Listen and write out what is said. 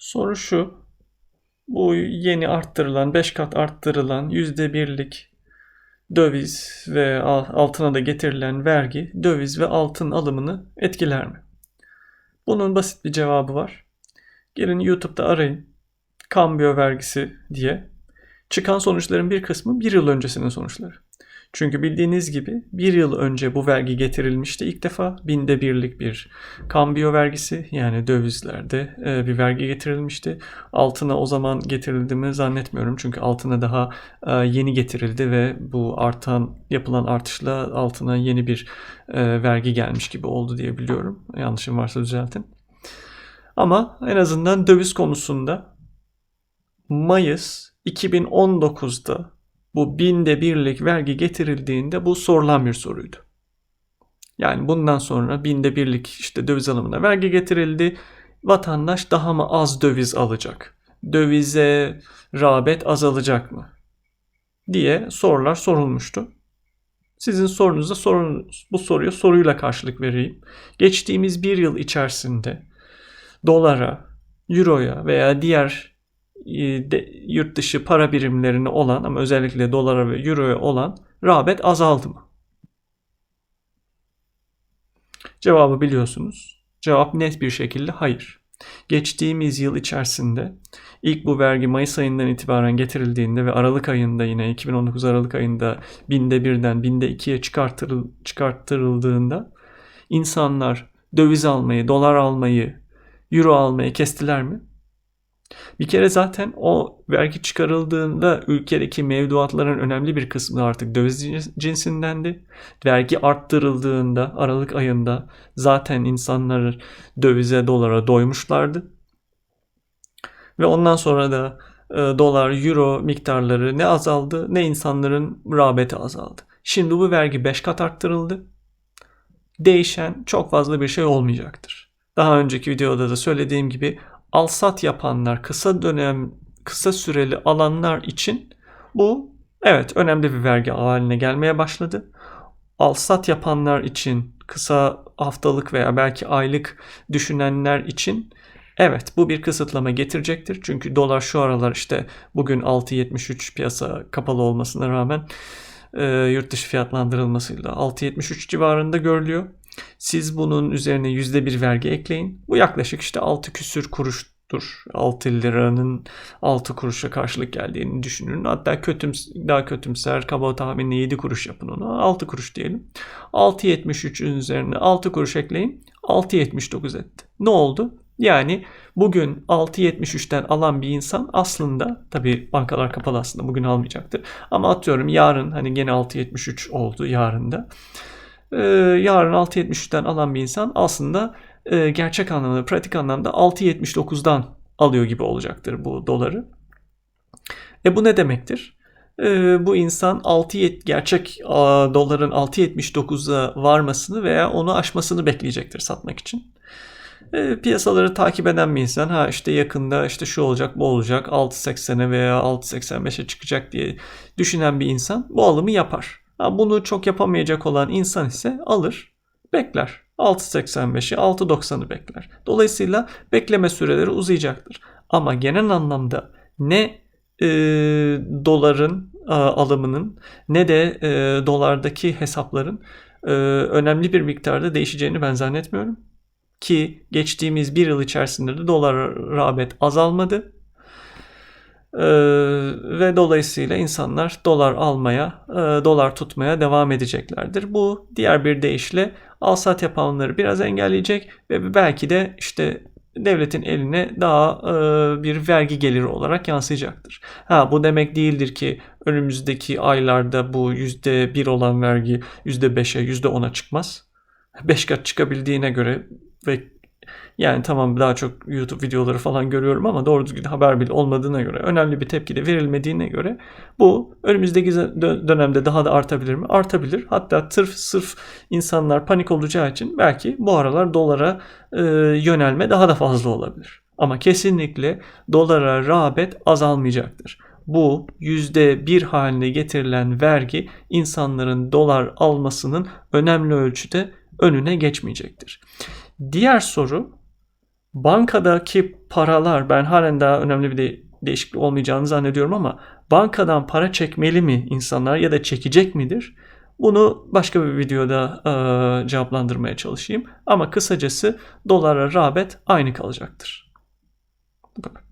Soru şu. Bu yeni arttırılan, 5 kat arttırılan %1'lik döviz ve altına da getirilen vergi döviz ve altın alımını etkiler mi? Bunun basit bir cevabı var. Gelin YouTube'da arayın. Kambiyo vergisi diye. Çıkan sonuçların bir kısmı bir yıl öncesinin sonuçları. Çünkü bildiğiniz gibi bir yıl önce bu vergi getirilmişti ilk defa. Binde birlik bir kambiyo vergisi yani dövizlerde e, bir vergi getirilmişti. Altına o zaman getirildi mi zannetmiyorum. Çünkü altına daha e, yeni getirildi ve bu artan yapılan artışla altına yeni bir e, vergi gelmiş gibi oldu diye biliyorum. Yanlışım varsa düzeltin. Ama en azından döviz konusunda Mayıs 2019'da bu binde birlik vergi getirildiğinde bu sorulan bir soruydu. Yani bundan sonra binde birlik işte döviz alımına vergi getirildi. Vatandaş daha mı az döviz alacak? Dövize rağbet azalacak mı? diye sorular sorulmuştu. Sizin sorunuzda sorun, bu soruya soruyla karşılık vereyim. Geçtiğimiz bir yıl içerisinde dolara, euroya veya diğer de, yurt dışı para birimlerine olan ama özellikle dolara ve euroya olan rağbet azaldı mı? Cevabı biliyorsunuz. Cevap net bir şekilde hayır. Geçtiğimiz yıl içerisinde ilk bu vergi Mayıs ayından itibaren getirildiğinde ve Aralık ayında yine 2019 Aralık ayında binde birden binde ikiye çıkartırıl, çıkarttırıldığında insanlar döviz almayı, dolar almayı, euro almayı kestiler mi? Bir kere zaten o vergi çıkarıldığında ülkedeki mevduatların önemli bir kısmı artık döviz cinsindendi. Vergi arttırıldığında Aralık ayında zaten insanlar dövize dolara doymuşlardı. Ve ondan sonra da e, dolar, euro miktarları ne azaldı ne insanların rağbeti azaldı. Şimdi bu vergi 5 kat arttırıldı. Değişen çok fazla bir şey olmayacaktır. Daha önceki videoda da söylediğim gibi alsat yapanlar, kısa dönem, kısa süreli alanlar için bu evet önemli bir vergi haline gelmeye başladı. Alsat yapanlar için, kısa haftalık veya belki aylık düşünenler için evet bu bir kısıtlama getirecektir. Çünkü dolar şu aralar işte bugün 6.73 piyasa kapalı olmasına rağmen e, yurt dışı fiyatlandırılmasıyla 6.73 civarında görülüyor. Siz bunun üzerine %1 vergi ekleyin. Bu yaklaşık işte 6 küsür kuruştur. 6 liranın 6 kuruşa karşılık geldiğini düşünün. Hatta kötüm, daha kötümser kaba tahminle 7 kuruş yapın onu. 6 kuruş diyelim. 6.73'ün üzerine 6 kuruş ekleyin. 6.79 etti. Ne oldu? Yani bugün 6.73'ten alan bir insan aslında tabi bankalar kapalı aslında bugün almayacaktır. Ama atıyorum yarın hani gene 6.73 oldu yarında e, yarın 6.73'ten alan bir insan aslında e, gerçek anlamda, pratik anlamda 6.79'dan alıyor gibi olacaktır bu doları. E bu ne demektir? E, bu insan 6 gerçek a, doların 6.79'a varmasını veya onu aşmasını bekleyecektir satmak için. E, piyasaları takip eden bir insan ha işte yakında işte şu olacak bu olacak 6.80'e veya 6.85'e çıkacak diye düşünen bir insan bu alımı yapar. Bunu çok yapamayacak olan insan ise alır, bekler. 6.85'i 6.90'ı bekler. Dolayısıyla bekleme süreleri uzayacaktır. Ama genel anlamda ne e, doların e, alımının ne de e, dolardaki hesapların e, önemli bir miktarda değişeceğini ben zannetmiyorum. Ki geçtiğimiz bir yıl içerisinde de dolar rağbet azalmadı. Ee, ve dolayısıyla insanlar dolar almaya, e, dolar tutmaya devam edeceklerdir. Bu diğer bir deyişle alsat yapanları biraz engelleyecek ve belki de işte devletin eline daha e, bir vergi geliri olarak yansıyacaktır. Ha bu demek değildir ki önümüzdeki aylarda bu %1 olan vergi %5'e %10'a çıkmaz. 5 kat çıkabildiğine göre ve yani tamam daha çok YouTube videoları falan görüyorum ama doğru düzgün haber bile olmadığına göre, önemli bir tepki de verilmediğine göre bu önümüzdeki dönemde daha da artabilir mi? Artabilir. Hatta tırf sırf insanlar panik olacağı için belki bu aralar dolara e, yönelme daha da fazla olabilir. Ama kesinlikle dolara rağbet azalmayacaktır. Bu yüzde bir haline getirilen vergi insanların dolar almasının önemli ölçüde önüne geçmeyecektir. Diğer soru Bankadaki paralar ben halen daha önemli bir de değişiklik olmayacağını zannediyorum ama bankadan para çekmeli mi insanlar ya da çekecek midir? Bunu başka bir videoda e, cevaplandırmaya çalışayım. Ama kısacası dolara rağbet aynı kalacaktır. Bu kadar.